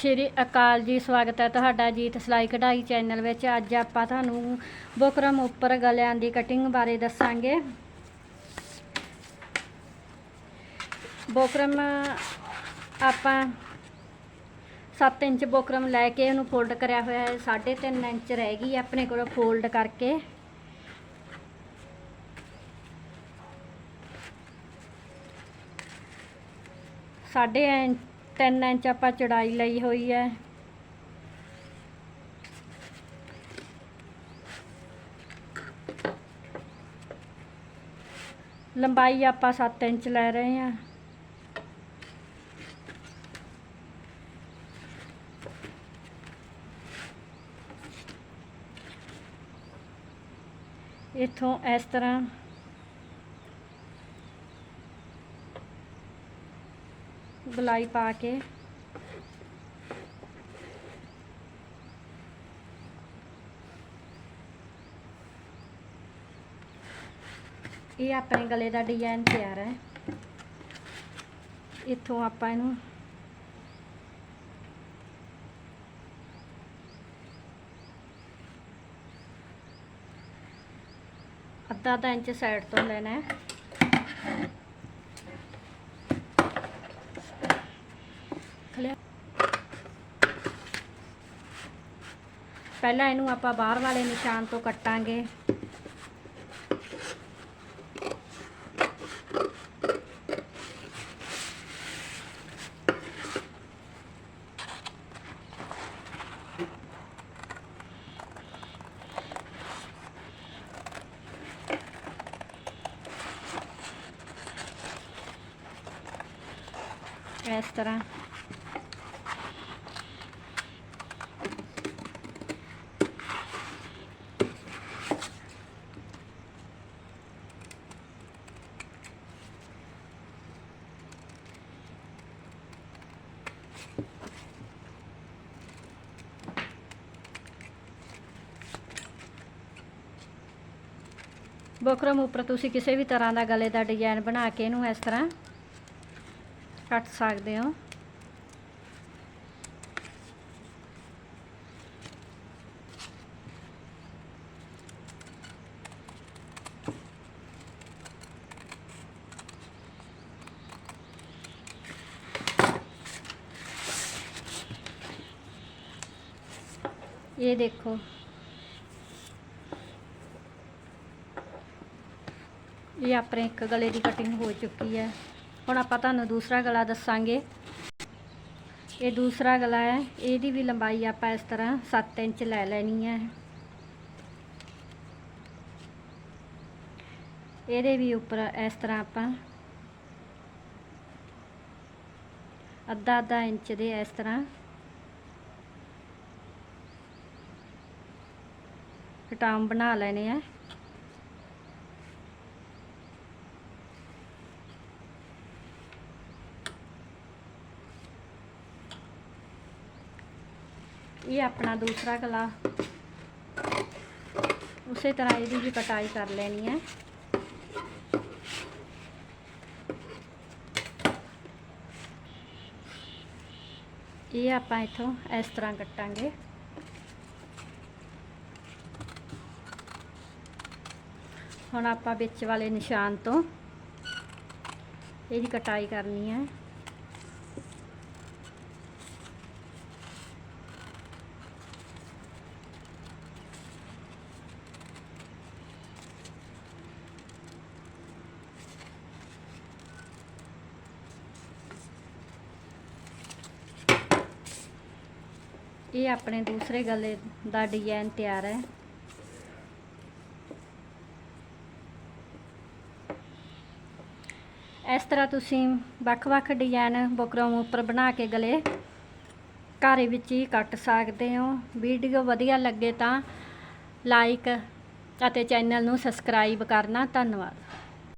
ਸ਼੍ਰੀ ਅਕਾਲ ਜੀ, ਸਵਾਗਤ ਹੈ ਤੁਹਾਡਾ ਜੀਤ ਸਿਲਾਈ ਕਢਾਈ ਚੈਨਲ ਵਿੱਚ। ਅੱਜ ਆਪਾਂ ਤੁਹਾਨੂੰ ਬੁਕਰਮ ਉੱਪਰ ਗਲਿਆਂ ਦੀ ਕਟਿੰਗ ਬਾਰੇ ਦੱਸਾਂਗੇ। ਬੁਕਰਮ ਆਪਾਂ 7 ਇੰਚ ਬੁਕਰਮ ਲੈ ਕੇ ਉਹਨੂੰ ਫੋਲਡ ਕਰਿਆ ਹੋਇਆ ਹੈ 3.5 ਇੰਚ ਰਹਿ ਗਈ ਆਪਣੇ ਕੋਲ ਫੋਲਡ ਕਰਕੇ। ਸਾਢੇ ਐਂ- ਤਿੰਨ ਇੰਚ ਆਪਾਂ ਚੜਾਈ ਲਈ ਹੋਈ ਹੈ। ਲੰਬਾਈ ਆਪਾਂ 7 ਇੰਚ ਲੈ ਰਹੇ ਹਾਂ। ਇਥੋਂ ਇਸ ਤਰ੍ਹਾਂ ਗਲਾਈ ਪਾ ਕੇ। ਇਹ ਆਪਣੇ ਗਲੇ ਦਾ ਡਿਜ਼ਾਈਨ ਤਿਆਰ ਹੈ। ਇੱਥੋਂ ਆਪਾਂ ਇਹਨੂੰ ਅੱਧਾ ਅੱਧਾ ਇੰਚ ਸਾਈਡ ਤੋਂ ਲੈਣਾ ਹੈ। ਲਿਆ ਪਹਿਲਾਂ ਇਹਨੂੰ ਆਪਾਂ ਬਾਹਰ ਵਾਲੇ ਨਿਸ਼ਾਨ ਤੋਂ ਕੱਟਾਂਗੇ। ਇਸ ਤਰ੍ਹਾਂ। ਬੁਕਰਮ ਉੱਪਰ ਤੁਸੀਂ ਕਿਸੇ ਵੀ ਤਰ੍ਹਾਂ ਦਾ ਗਲੇ ਦਾ ਡਿਜ਼ਾਈਨ ਬਣਾ ਕੇ ਇਹਨੂੰ ਇਸ ਤਰ੍ਹਾਂ ਕੱਟ ਸਕਦੇ ਹੋ। ਇਹ ਦੇਖੋ। ਇਹ ਆਪਣੇ ਇੱਕ ਗਲੇ ਦੀ ਕਟਿੰਗ ਹੋ ਚੁੱਕੀ ਹੈ। ਹੁਣ ਆਪਾਂ ਤੁਹਾਨੂੰ ਦੂਸਰਾ ਗਲਾ ਦੱਸਾਂਗੇ। ਇਹ ਦੂਸਰਾ ਗਲਾ ਹੈ। ਇਹਦੀ ਵੀ ਲੰਬਾਈ ਆਪਾਂ ਇਸ ਤਰ੍ਹਾਂ 7 ਇੰਚ ਲੈ ਲੈਣੀ ਹੈ। ਇਹਦੇ ਵੀ ਉੱਪਰ ਇਸ ਤਰ੍ਹਾਂ ਆਪਾਂ ਅੱਧਾ ਅੱਧਾ ਇੰਚ ਦੇ ਇਸ ਤਰ੍ਹਾਂ ਕਟਾਮ ਬਣਾ ਲੈਣੇ ਆ ਇਹ ਆਪਣਾ ਦੂਸਰਾ ਗਲਾ ਉਸੇ ਤਰ੍ਹਾਂ ਇਹਦੀ ਵੀ ਕਟਾਈ ਕਰ ਲੈਣੀ ਹੈ ਇਹ ਆਪਾਂ ਇਥੋਂ ਇਸ ਤਰ੍ਹਾਂ ਕੱਟਾਂਗੇ ਹੁਣ ਆਪਾਂ ਵਿੱਚ ਵਾਲੇ ਨਿਸ਼ਾਨ ਤੋਂ ਇਹਦੀ ਕਟਾਈ ਕਰਨੀ ਹੈ। ਇਹ ਆਪਣੇ ਦੂਸਰੇ ਗਲੇ ਦਾ ਡਿਜ਼ਾਈਨ ਤਿਆਰ ਹੈ। ਇਸ ਤਰ੍ਹਾਂ ਤੁਸੀਂ ਵੱਖ-ਵੱਖ ਡਿਜ਼ਾਈਨ ਬੁਕਰਮ ਉੱਪਰ ਬਣਾ ਕੇ ਗਲੇ ਘਰ ਵਿੱਚ ਹੀ ਕੱਟ ਸਕਦੇ ਹੋ। ਵੀਡੀਓ ਵਧੀਆ ਲੱਗੇ ਤਾਂ ਲਾਈਕ ਅਤੇ ਚੈਨਲ ਨੂੰ ਸਬਸਕ੍ਰਾਈਬ ਕਰਨਾ। ਧੰਨਵਾਦ।